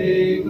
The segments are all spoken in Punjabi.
Hare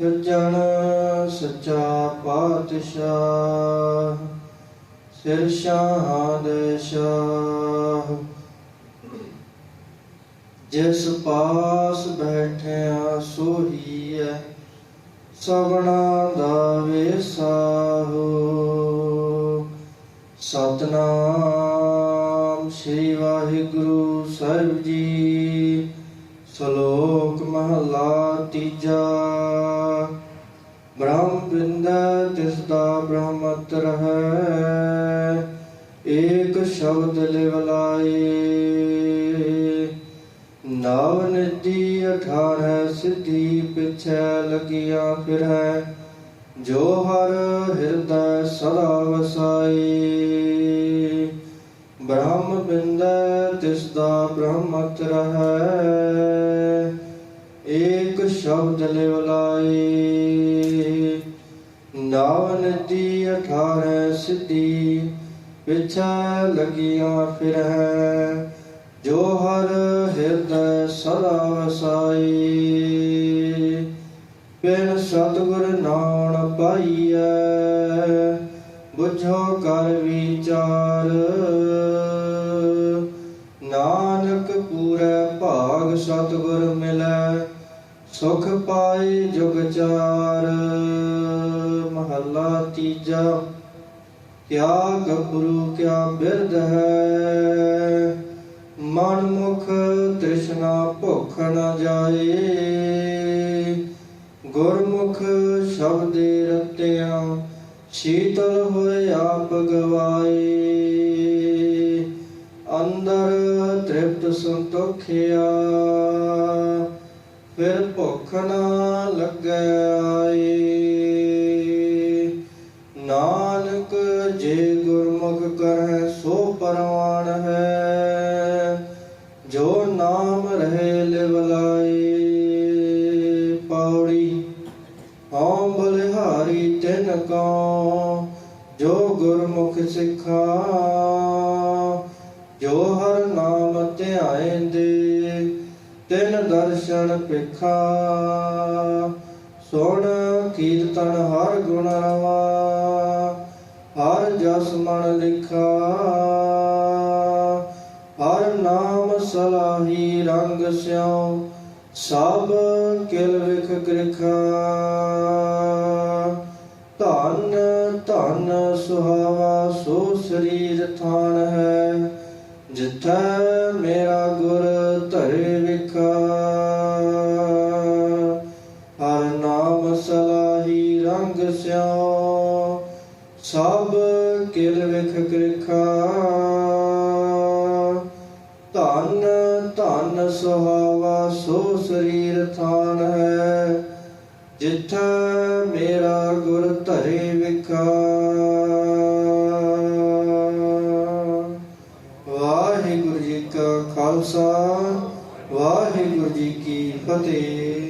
ਸੱਜਣ ਸੱਚਾ ਪਾਤਸ਼ਾਹ, ਸਿਰ ਸ਼ਾਹਾਂ ਦੇ ਸ਼ਾਹ। ਜਿਸ ਪਾਸ ਬੈਠਿਆ ਸੋਹੀਐ ਸਵਣਾ ਦਾ ਵੇਸਾਹੋ ਸਤਨਾਮ ਸ੍ਰੀ ਵਾਹਿਗੁਰੂ ਸਾਹਿਬ ਜੀ, ਸ਼ਲੋਕ ਮਹਲਾ ਤੀਜਾ। ਬ੍ਰਹਮ ਬਿੰਦ ਤਿਸ ਦਾ ਬ੍ਰਹਮਤ ਰਹੈ ਏਕ ਸ਼ਬਦ ਲਿਵਲਾਈ ਨਵ ਨਿਧੀ ਅਠਾਰਹ, ਸਿੱਧੀ ਪਿਛੈ ਲਗਿਆ ਫਿਰੈ ਜੋ ਹਰ ਹਿਰਦੈ ਸਦਾ ਵਸਾਈ ਬ੍ਰਹਮ ਬਿੰਦ ਤਿਸ ਦਾ ਬ੍ਰਹਮਤ ਰਹੈ ਸ਼ਬਦ ਲਿਵਲਾਏ ਨਾਵ ਨਦੀ ਅਠਾਰਹ ਸਿੱਧੀ, ਪਿਛੈ ਲਗੀਆਂ ਫਿਰੈ ਜੋ ਹਰ ਹਿਰਦੈ ਸਦਾ ਵਸਾਈ ਬਿਨ ਸਤਿਗੁਰ ਨਾਮ ਪਾਈਐ, ਬੁਝੋ ਕਰ ਵਿਚਾਰ। ਨਾਨਕ ਪੂਰੇ ਭਾਗ ਸਤਿਗੁਰ ਮਿਲੈ ਸੁਖ ਪਾਏ ਜੁਗ ਚਾਰ, ਮਹੱਲਾ ਤੀਜਾ। ਕਿਆ ਗੱਭਰੂ ਕਿਆ ਬਿਰਧ ਹੈ। ਮਨ ਮੁਖ ਤ੍ਰਿਸ਼ਨਾ ਭੁਖ ਨ ਜਾਏ। ਗੁਰਮੁਖ ਸ਼ਬਦੇ ਰਤਿਆਂ, ਸ਼ੀਤਲ ਹੋਏ ਆਪ ਗਵਾਏ। ਅੰਦਰ ਤ੍ਰਿਪਤ ਸੰਤੋਖਿਆ। ਫਿਰ ਭੁੱਖ ਨਾ ਲੱਗੈ ਆਏ। ਨਾਨਕ ਜੇ ਗੁਰਮੁਖ ਕਰੈ, ਸੋ ਪਰਵਾਨ ਹੈ। ਜੋ ਨਾਮ ਰਹੇ ਲਿਵਲਾਈ ਪੌੜੀ, ਹਉ ਬਲਿਹਾਰੀ ਤਿਨ ਕੋ ਜੋ ਗੁਰਮੁਖ ਸਿੱਖਾ, ਜੋ ਦਰਸ਼ਨ ਪਿਖਾ। ਸੁਣ ਕੀਰਤਨ ਹਰ ਗੁਣ ਰਵਾ। ਹਰ ਜਸ ਮਨ ਲਿਖਾ। ਹਰ ਨਾਮ ਸਲਾਹੀ ਰੰਗ ਸਿਉ। ਸਭ ਕਿਲ ਵਿਖ ਗ੍ਰਿਖਾ। ਧਨ ਧਨ ਸੁਹਾਵਾ, ਸੋ ਸਰੀਰ ਥਾਨ ਹੈ। ਜਿੱਥੈ ਮੇਰਾ ਗੁਰ ਕਿਲ ਵਿਖ ਕ੍ਰਿਖਾ। ਧਨ ਧਨ ਸੁਹਾਵਾ, ਸੋ ਸਰੀਰ ਥਾਨ ਹੈ। ਜਿੱਥੈ ਮੇਰਾ ਗੁਰ ਧਰੇ ਵਿਖਾ। ਵਾਹਿਗੁਰੂ ਜੀ ਕਾ ਖਾਲਸਾ, ਵਾਹਿਗੁਰੂ ਜੀ ਕੀ ਫਤਿਹ।